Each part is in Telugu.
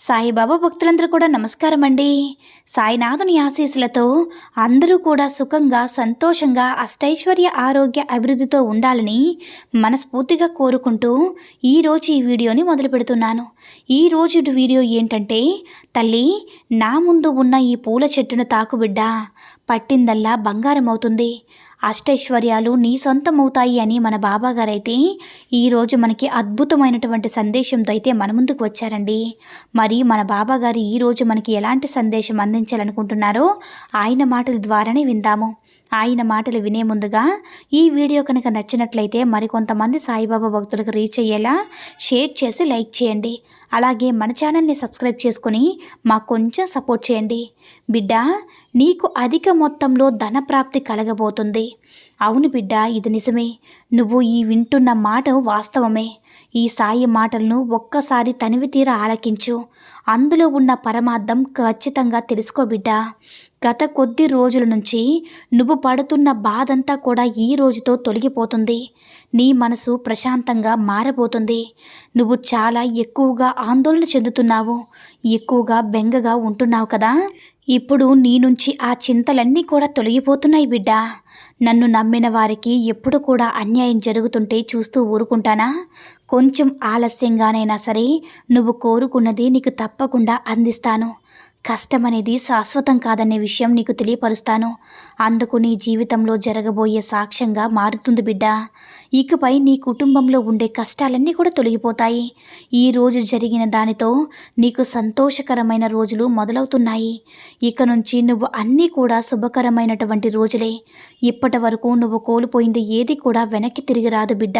సాయిబాబా భక్తులందరూ కూడా నమస్కారం అండి సాయినాథుని ఆశీస్సులతో అందరూ కూడా సుఖంగా సంతోషంగా అష్టైశ్వర్య ఆరోగ్య అభివృద్ధితో ఉండాలని మనస్ఫూర్తిగా కోరుకుంటూ ఈరోజు ఈ వీడియోని మొదలు పెడుతున్నాను. ఈ రోజు వీడియో ఏంటంటే తల్లి నా ముందు ఉన్న ఈ పూల చెట్టును తాకుబిడ్డ పట్టిందల్లా బంగారం అవుతుంది అష్టైశ్వర్యాలు నీ సొంతమవుతాయి అని మన బాబాగారైతే ఈరోజు మనకి అద్భుతమైనటువంటి సందేశంతో అయితే మన ముందుకు వచ్చారండి. మరి మన బాబాగారు ఈరోజు మనకి ఎలాంటి సందేశం అందించాలనుకుంటున్నారో ఆయన మాటల ద్వారానే విందాము. ఆయన మాటలు వినే ముందుగా ఈ వీడియో కనుక నచ్చినట్లయితే మరికొంతమంది సాయిబాబా భక్తులకు రీచ్ అయ్యేలా షేర్ చేసి లైక్ చేయండి. అలాగే మన ఛానల్ని సబ్స్క్రైబ్ చేసుకుని మాకు కొంచెం సపోర్ట్ చేయండి. బిడ్డ నీకు అధిక మొత్తంలో ధన ప్రాప్తి కలగబోతుంది. అవును బిడ్డ ఇది నిజమే. నువ్వు ఈ వింటున్న మాట వాస్తవమే. ఈ సాయి మాటలను ఒక్కసారి తనివి తీర ఆలకించు. అందులో ఉన్న పరమార్థం ఖచ్చితంగా తెలుసుకో బిడ్డ. గత కొద్ది రోజుల నుంచి నువ్వు పడుతున్న బాధంతా కూడా ఈ రోజుతో తొలగిపోతుంది. నీ మనసు ప్రశాంతంగా మారబోతుంది. నువ్వు చాలా ఎక్కువగా ఆందోళన చెందుతున్నావు. ఎక్కువగా బెంగగా ఉంటున్నావు కదా? ఇప్పుడు నీ నుంచి ఆ చింతలన్నీ కూడా తొలగిపోతున్నాయి బిడ్డ. నన్ను నమ్మిన వారికి ఎప్పుడు కూడా అన్యాయం జరుగుతుంటే చూస్తూ ఊరుకుంటానా? కొంచెం ఆలస్యంగానైనా సరే నువ్వు కోరుకున్నది నీకు తప్పకుండా అందిస్తాను. కష్టం అనేది శాశ్వతం కాదనే విషయం నీకు తెలియపరుస్తాను. అందుకు నీ జీవితంలో జరగబోయే సాక్ష్యంగా మారుతుంది బిడ్డ. ఇకపై నీ కుటుంబంలో ఉండే కష్టాలన్నీ కూడా తొలగిపోతాయి. ఈ రోజు జరిగిన దానితో నీకు సంతోషకరమైన రోజులు మొదలవుతున్నాయి. ఇక నుంచి నువ్వు అన్నీ కూడా శుభకరమైనటువంటి రోజులే. ఇప్పటి వరకు నువ్వు కోల్పోయింది ఏది కూడా వెనక్కి తిరిగి రాదు బిడ్డ.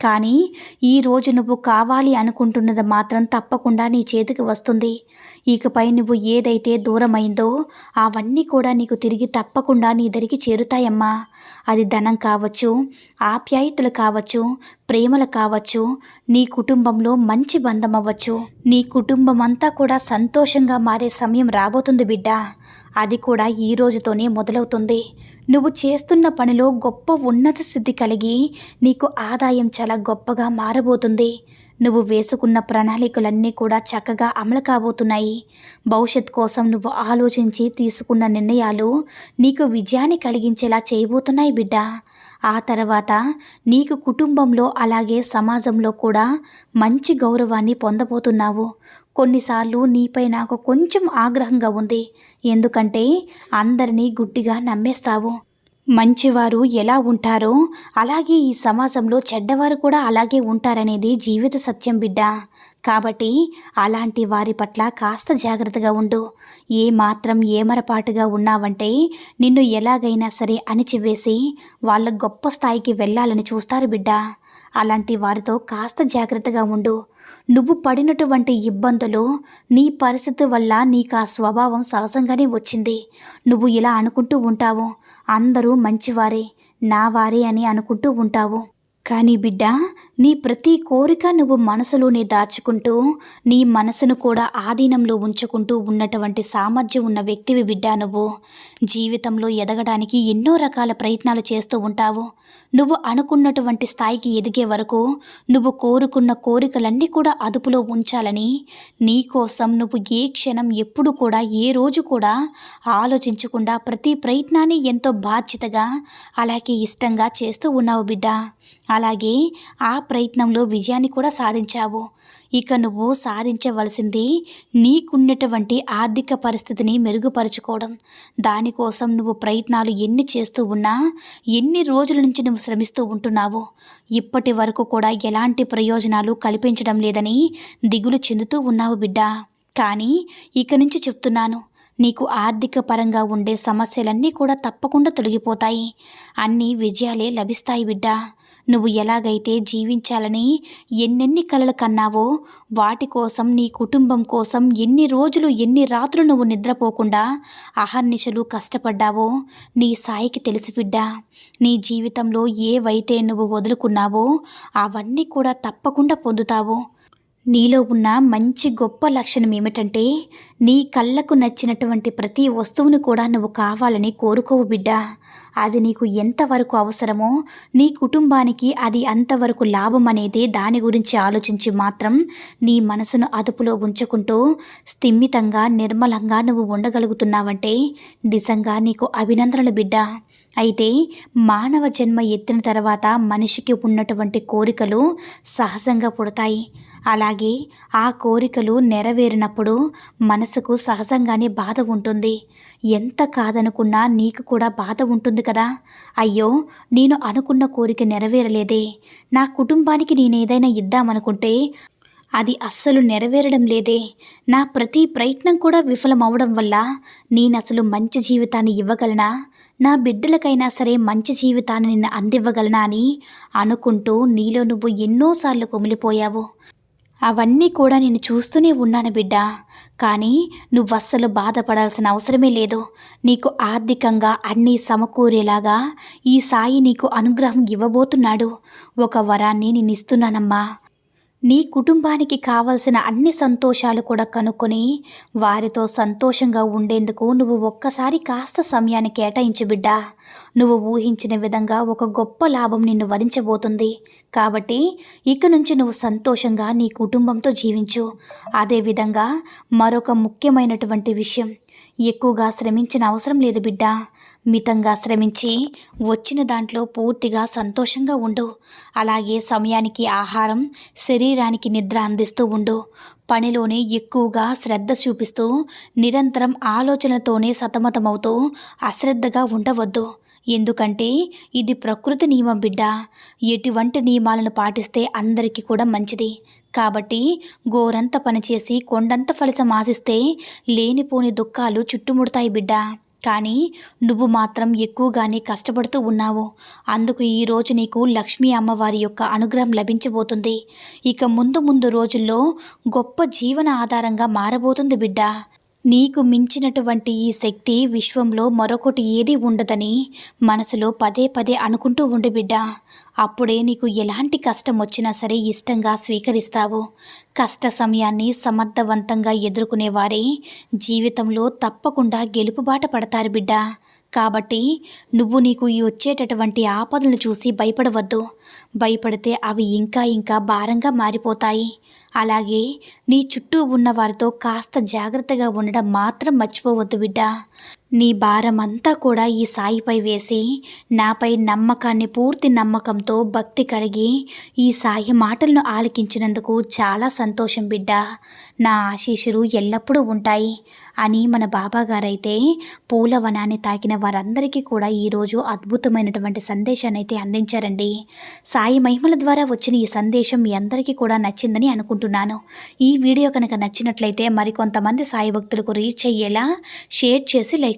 కానీ ఈరోజు నువ్వు కావాలి అనుకుంటున్నది మాత్రం తప్పకుండా నీ చేతికి వస్తుంది. ఇకపై నువ్వు ఏదైతే దూరమైందో అవన్నీ కూడా నీకు తిరిగి తప్పకుండా నీ దరికి చేరుతాయమ్మా. అది ధనం కావచ్చు ఆప్యాయతలు కావచ్చు ప్రేమలు కావచ్చు నీ కుటుంబంలో మంచి బంధం అవ్వచ్చు. నీ కుటుంబం అంతా కూడా సంతోషంగా మారే సమయం రాబోతుంది బిడ్డ. అది కూడా ఈ రోజుతోనే మొదలవుతుంది. నువ్వు చేస్తున్న పనిలో గొప్ప ఉన్నత స్థితి కలిగి నీకు ఆదాయం చాలా గొప్పగా మారబోతుంది. నువ్వు వేసుకున్న ప్రణాళికలన్నీ కూడా చక్కగా అమలు కాబోతున్నాయి. భవిష్యత్ కోసం నువ్వు ఆలోచించి తీసుకున్న నిర్ణయాలు నీకు విజయాన్ని కలిగించేలా చేయబోతున్నాయి బిడ్డ. ఆ తర్వాత నీకు కుటుంబంలో అలాగే సమాజంలో కూడా మంచి గౌరవాన్ని పొందబోతున్నావు. కొన్నిసార్లు నీపై నాకు కొంచెం ఆగ్రహంగా ఉంది. ఎందుకంటే అందరినీ గుడ్డిగా నమ్మేస్తావు. మంచివారు ఎలా ఉంటారో అలాగే ఈ సమాజంలో చెడ్డవారు కూడా అలాగే ఉంటారనేది జీవిత సత్యం బిడ్డ. కాబట్టి అలాంటి వారి పట్ల కాస్త జాగ్రత్తగా ఉండు. ఏ మాత్రం ఏమరపాటుగా ఉన్నావంటే నిన్ను ఎలాగైనా సరే అణిచివేసి వాళ్ళ గొప్ప స్థాయికి వెళ్ళాలని చూస్తారు బిడ్డ. అలాంటి వారితో కాస్త జాగ్రత్తగా ఉండు. నువ్వు పడినటువంటి ఇబ్బందులు నీ పరిస్థితి వల్ల నీకు ఆ స్వభావం సహజంగానే వచ్చింది. నువ్వు ఇలా అనుకుంటూ ఉంటావు. అందరూ మంచివారే నా వారే అని అనుకుంటూ ఉంటావు. కానీ బిడ్డ నీ ప్రతి కోరిక నువ్వు మనసులోనే దాచుకుంటూ నీ మనసును కూడా ఆధీనంలో ఉంచుకుంటూ ఉన్నటువంటి సామర్థ్యం ఉన్న వ్యక్తివి బిడ్డ నువ్వు. జీవితంలో ఎదగడానికి ఎన్నో రకాల ప్రయత్నాలు చేస్తూ ఉంటావు. నువ్వు అనుకున్నటువంటి స్థాయికి ఎదిగే వరకు నువ్వు కోరుకున్న కోరికలన్నీ కూడా అదుపులో ఉంచాలని నీ కోసం నువ్వు ఏ క్షణం ఎప్పుడు కూడా ఏ రోజు కూడా ఆలోచించకుండా ప్రతి ప్రయత్నాన్ని ఎంతో బాధ్యతగా అలాగే ఇష్టంగా చేస్తూ ఉన్నావు బిడ్డ. అలాగే ఆ ప్రయత్నంలో విజయాన్ని కూడా సాధించావు. ఇక నువ్వు సాధించవలసింది నీకున్నటువంటి ఆర్థిక పరిస్థితిని మెరుగుపరుచుకోవడం. దానికోసం నువ్వు ప్రయత్నాలు ఎన్ని చేస్తూ ఉన్నా ఎన్ని రోజుల నుంచి నువ్వు శ్రమిస్తూ ఉంటున్నావు ఇప్పటి వరకు కూడా ఎలాంటి ప్రయోజనాలు కల్పించడం లేదని దిగులు చెందుతూ ఉన్నావు బిడ్డ. కానీ ఇక నుంచి చెప్తున్నాను నీకు ఆర్థిక పరంగా ఉండే సమస్యలన్నీ కూడా తప్పకుండా తొలగిపోతాయి. అన్ని విజయాలే లభిస్తాయి బిడ్డా. నువ్వు ఎలాగైతే జీవించాలని ఎన్నెన్ని కలలు కన్నావో వాటి కోసం నీ కుటుంబం కోసం ఎన్ని రోజులు ఎన్ని రాత్రులు నువ్వు నిద్రపోకుండా అహర్నిశలు కష్టపడ్డావో నీ సాయికి తెలిసి బిడ్డా నీ జీవితంలో ఏవైతే నువ్వు వదులుకున్నావో అవన్నీ కూడా తప్పకుండా పొందుతావు. నీలో ఉన్న మంచి గొప్ప లక్షణం ఏమిటంటే నీ కళ్ళకు నచ్చినటువంటి ప్రతి వస్తువును కూడా నువ్వు కావాలని కోరుకోవు బిడ్డా. అది నీకు ఎంతవరకు అవసరమో నీ కుటుంబానికి అది అంతవరకు లాభం అనేది దాని గురించి ఆలోచించి మాత్రం నీ మనసును అదుపులో ఉంచుకుంటూ స్థిమితంగా నిర్మలంగా నువ్వు ఉండగలుగుతున్నావంటే నిజంగా నీకు అభినందనలు బిడ్డా. అయితే మానవ జన్మ ఎత్తిన తర్వాత మనిషికి ఉన్నటువంటి కోరికలు సహజంగా పుడతాయి. అలాగే ఆ కోరికలు నెరవేరినప్పుడు మనసుకు సహజంగానే బాధ ఉంటుంది. ఎంత కాదనుకున్నా నీకు కూడా బాధ ఉంటుంది కదా? అయ్యో నేను అనుకున్న కోరిక నెరవేరలేదే. నా కుటుంబానికి నేనేదైనా ఇద్దామనుకుంటే అది అస్సలు నెరవేరడం లేదే. నా ప్రతి ప్రయత్నం కూడా విఫలమవడం వల్ల నేనసలు మంచి జీవితాన్ని ఇవ్వగలనా? నా బిడ్డలకైనా సరే మంచి జీవితాన్ని నిన్ను అందివ్వగలనా అని అనుకుంటూ నీలో నువ్వు ఎన్నోసార్లు కుమిలిపోయావు. అవన్నీ కూడా నేను చూస్తూనే ఉన్నాను బిడ్డ. కానీ నువ్వు అస్సలు బాధపడాల్సిన అవసరమే లేదు. నీకు ఆర్థికంగా అన్నీ సమకూరేలాగా ఈ సాయి నీకు అనుగ్రహం ఇవ్వబోతున్నాడు. ఒక వరాన్ని నేను ఇస్తున్నానమ్మా. నీ కుటుంబానికి కావలసిన అన్ని సంతోషాలు కూడా కనుక్కొని వారితో సంతోషంగా ఉండేందుకు నువ్వు ఒక్కసారి కాస్త సమయాన్ని కేటాయించు బిడ్డా. నువ్వు ఊహించిన విధంగా ఒక గొప్ప లాభం నిన్ను వరించబోతుంది. కాబట్టి ఇక నుంచి నువ్వు సంతోషంగా నీ కుటుంబంతో జీవించు. అదేవిధంగా మరొక ముఖ్యమైనటువంటి విషయం. ఎక్కువగా శ్రమించిన అవసరం లేదు బిడ్డ. మితంగా శ్రమించి వచ్చిన దాంట్లో పూర్తిగా సంతోషంగా ఉండు. అలాగే సమయానికి ఆహారం శరీరానికి నిద్ర అందిస్తూ ఉండు. పనిలోనే ఎక్కువగా శ్రద్ధ చూపిస్తూ నిరంతరం ఆలోచనతోనే సతమతమవుతూ అశ్రద్ధగా ఉండవద్దు. ఎందుకంటే ఇది ప్రకృతి నియమం బిడ్డ. ఎటువంటి నియమాలను పాటిస్తే అందరికీ కూడా మంచిది. కాబట్టి గోరంత పనిచేసి కొండంత ఫలితం ఆశిస్తే లేనిపోని దుఃఖాలు చుట్టుముడతాయి బిడ్డ. కానీ నువ్వు మాత్రం ఎక్కువగానే కష్టపడుతూ ఉన్నావు. అందుకు ఈరోజు నీకు లక్ష్మీ అమ్మవారి యొక్క అనుగ్రహం లభించబోతుంది. ఇక ముందు ముందు రోజుల్లో గొప్ప జీవన ఆధారంగా మారబోతుంది బిడ్డ. నీకు మించినటువంటి ఈ శక్తి విశ్వంలో మరొకటి ఏది ఉండదని మనసులో పదే పదే అనుకుంటూ ఉండు బిడ్డ. అప్పుడే నీకు ఎలాంటి కష్టం వచ్చినా సరే ఇష్టంగా స్వీకరిస్తావు. కష్ట సమయాన్ని సమర్థవంతంగా ఎదుర్కొనేవారే జీవితంలో తప్పకుండా గెలుపుబాట పడతారు బిడ్డ. కాబట్టి నువ్వు నీకు ఈ వచ్చేటటువంటి ఆపదలను చూసి భయపడవద్దు. భయపడితే అవి ఇంకా ఇంకా భారంగా మారిపోతాయి. అలాగే నీ చుట్టూ ఉన్న వారితో కాస్త జాగ్రత్తగా ఉండడం మాత్రం మర్చిపోవద్దు బిడ్డ. నీ భారం అంతా కూడా ఈ సాయిపై వేసి నాపై నమ్మకాన్ని పూర్తి నమ్మకంతో భక్తి కలిగి ఈ సాయి మాటలను ఆలకించినందుకు చాలా సంతోషం బిడ్డ. నా ఆశీస్సులు ఎల్లప్పుడూ ఉంటాయి అని మన బాబా గారైతే పూలవనాన్ని తాకిన వారందరికీ కూడా ఈరోజు అద్భుతమైనటువంటి సందేశాన్ని అయితే అందించారండి. సాయి మహిమల ద్వారా వచ్చిన ఈ సందేశం మీ అందరికీ కూడా నచ్చిందని అనుకుంటున్నాను. ఈ వీడియో కనుక నచ్చినట్లయితే మరికొంతమంది సాయి భక్తులకు రీచ్ అయ్యేలా షేర్ చేసి లైక్